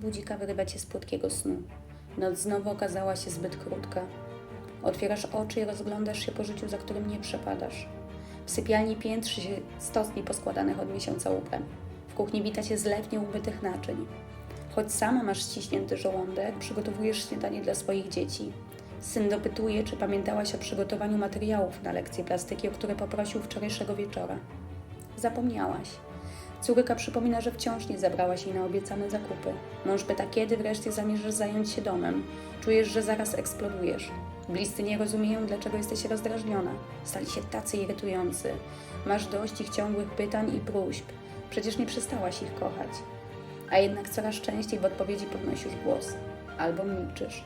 budzika wyrywa cię z płytkiego snu. Noc znowu okazała się zbyt krótka. Otwierasz oczy i rozglądasz się po życiu, za którym nie przepadasz. W sypialni piętrzy się stosni poskładanych od miesiąca ubrań. W kuchni wita cię zlew nieumytych naczyń. Choć sama masz ściśnięty żołądek, przygotowujesz śniadanie dla swoich dzieci. Syn dopytuje, czy pamiętałaś o przygotowaniu materiałów na lekcję plastyki, o które poprosił wczorajszego wieczora. Zapomniałaś. Córka przypomina, że wciąż nie zabrałaś jej na obiecane zakupy. Mąż pyta, kiedy wreszcie zamierzasz zająć się domem. Czujesz, że zaraz eksplodujesz. Bliscy nie rozumieją, dlaczego jesteś rozdrażniona. Stali się tacy irytujący. Masz dość ich ciągłych pytań i próśb. Przecież nie przestałaś ich kochać. A jednak coraz częściej w odpowiedzi podnosisz głos. Albo milczysz.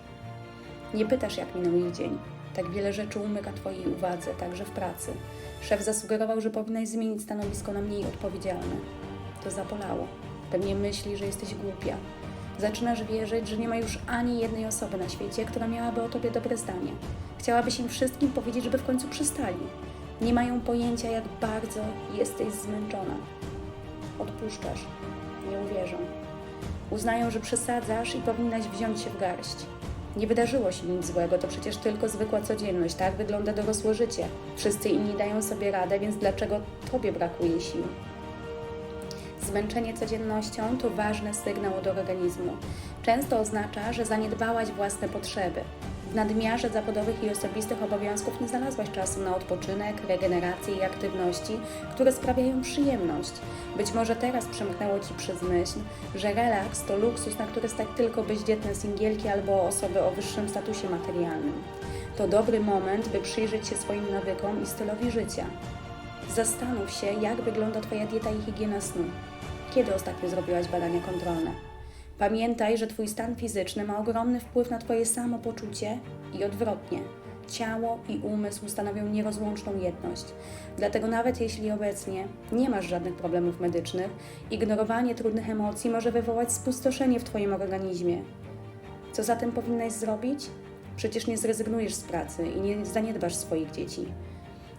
Nie pytasz, jak minął ich dzień. Tak wiele rzeczy umyka Twojej uwadze, także w pracy. Szef zasugerował, że powinnaś zmienić stanowisko na mniej odpowiedzialne. To zabolało. Pewnie myśli, że jesteś głupia. Zaczynasz wierzyć, że nie ma już ani jednej osoby na świecie, która miałaby o Tobie dobre zdanie. Chciałabyś im wszystkim powiedzieć, żeby w końcu przystali. Nie mają pojęcia, jak bardzo jesteś zmęczona. Odpuszczasz. Nie uwierzą. Uznają, że przesadzasz i powinnaś wziąć się w garść. Nie wydarzyło się nic złego, to przecież tylko zwykła codzienność. Tak wygląda dorosłe życie. Wszyscy inni dają sobie radę, więc dlaczego tobie brakuje sił? Zmęczenie codziennością to ważny sygnał od organizmu. Często oznacza, że zaniedbałaś własne potrzeby. Nadmiarze zawodowych i osobistych obowiązków nie znalazłaś czasu na odpoczynek, regenerację i aktywności, które sprawiają przyjemność. Być może teraz przemknęło Ci przez myśl, że relaks to luksus, na który stać tylko bezdzietne singielki albo osoby o wyższym statusie materialnym. To dobry moment, by przyjrzeć się swoim nawykom i stylowi życia. Zastanów się, jak wygląda Twoja dieta i higiena snu. Kiedy ostatnio zrobiłaś badania kontrolne? Pamiętaj, że Twój stan fizyczny ma ogromny wpływ na Twoje samopoczucie i odwrotnie. Ciało i umysł stanowią nierozłączną jedność. Dlatego nawet jeśli obecnie nie masz żadnych problemów medycznych, ignorowanie trudnych emocji może wywołać spustoszenie w Twoim organizmie. Co zatem powinnaś zrobić? Przecież nie zrezygnujesz z pracy i nie zaniedbasz swoich dzieci.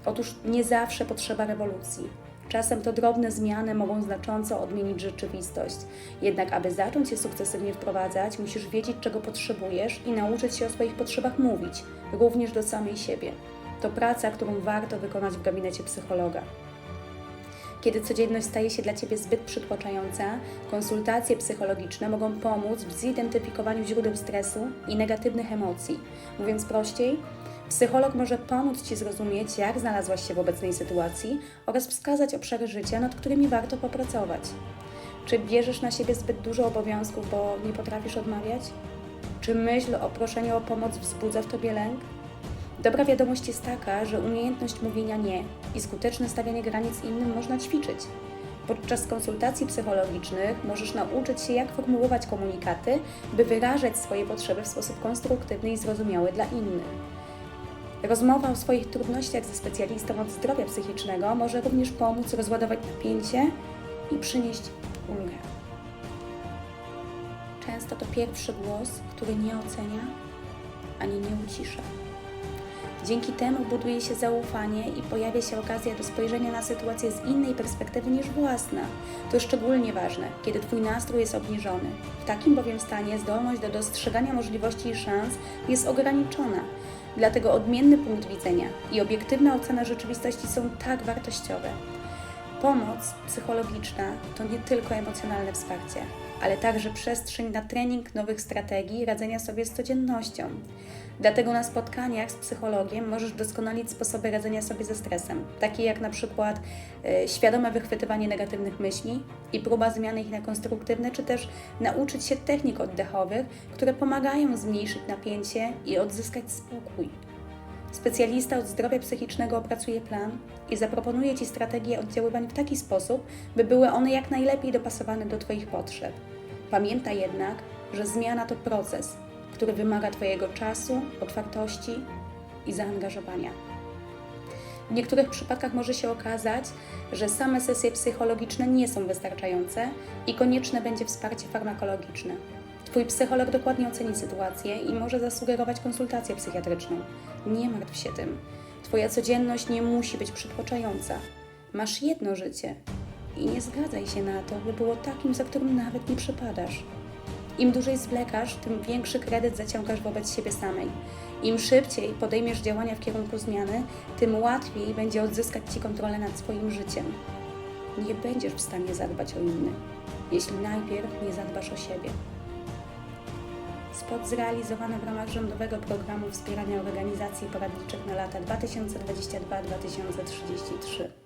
Otóż nie zawsze potrzeba rewolucji. Czasem to drobne zmiany mogą znacząco odmienić rzeczywistość. Jednak, aby zacząć je sukcesywnie wprowadzać, musisz wiedzieć, czego potrzebujesz i nauczyć się o swoich potrzebach mówić, również do samej siebie. To praca, którą warto wykonać w gabinecie psychologa. Kiedy codzienność staje się dla Ciebie zbyt przytłaczająca, konsultacje psychologiczne mogą pomóc w zidentyfikowaniu źródeł stresu i negatywnych emocji. Mówiąc prościej, psycholog może pomóc Ci zrozumieć, jak znalazłaś się w obecnej sytuacji oraz wskazać obszary życia, nad którymi warto popracować. Czy bierzesz na siebie zbyt dużo obowiązków, bo nie potrafisz odmawiać? Czy myśl o proszeniu o pomoc wzbudza w Tobie lęk? Dobra wiadomość jest taka, że umiejętność mówienia nie i skuteczne stawianie granic innym można ćwiczyć. Podczas konsultacji psychologicznych możesz nauczyć się, jak formułować komunikaty, by wyrażać swoje potrzeby w sposób konstruktywny i zrozumiały dla innych. Rozmowa o swoich trudnościach ze specjalistą od zdrowia psychicznego może również pomóc rozładować napięcie i przynieść ulgę. Często to pierwszy głos, który nie ocenia ani nie ucisza. Dzięki temu buduje się zaufanie i pojawia się okazja do spojrzenia na sytuację z innej perspektywy niż własna. To szczególnie ważne, kiedy Twój nastrój jest obniżony. W takim bowiem stanie zdolność do dostrzegania możliwości i szans jest ograniczona. Dlatego odmienny punkt widzenia i obiektywna ocena rzeczywistości są tak wartościowe. Pomoc psychologiczna to nie tylko emocjonalne wsparcie, ale także przestrzeń na trening nowych strategii radzenia sobie z codziennością. Dlatego na spotkaniach z psychologiem możesz doskonalić sposoby radzenia sobie ze stresem, takie jak na przykład e, świadome wychwytywanie negatywnych myśli i próba zmiany ich na konstruktywne, czy też nauczyć się technik oddechowych, które pomagają zmniejszyć napięcie i odzyskać spokój. Specjalista od zdrowia psychicznego opracuje plan i zaproponuje Ci strategie oddziaływań w taki sposób, by były one jak najlepiej dopasowane do Twoich potrzeb. Pamiętaj jednak, że zmiana to proces, który wymaga Twojego czasu, otwartości i zaangażowania. W niektórych przypadkach może się okazać, że same sesje psychologiczne nie są wystarczające i konieczne będzie wsparcie farmakologiczne. Twój psycholog dokładnie oceni sytuację i może zasugerować konsultację psychiatryczną. Nie martw się tym. Twoja codzienność nie musi być przytłaczająca. Masz jedno życie i nie zgadzaj się na to, by było takim, za którym nawet nie przypadasz. Im dłużej zwlekasz, tym większy kredyt zaciągasz wobec siebie samej. Im szybciej podejmiesz działania w kierunku zmiany, tym łatwiej będzie odzyskać Ci kontrolę nad swoim życiem. Nie będziesz w stanie zadbać o innych, jeśli najpierw nie zadbasz o siebie. Spot zrealizowany w ramach rządowego programu wspierania organizacji poradniczych na lata 2022-2033.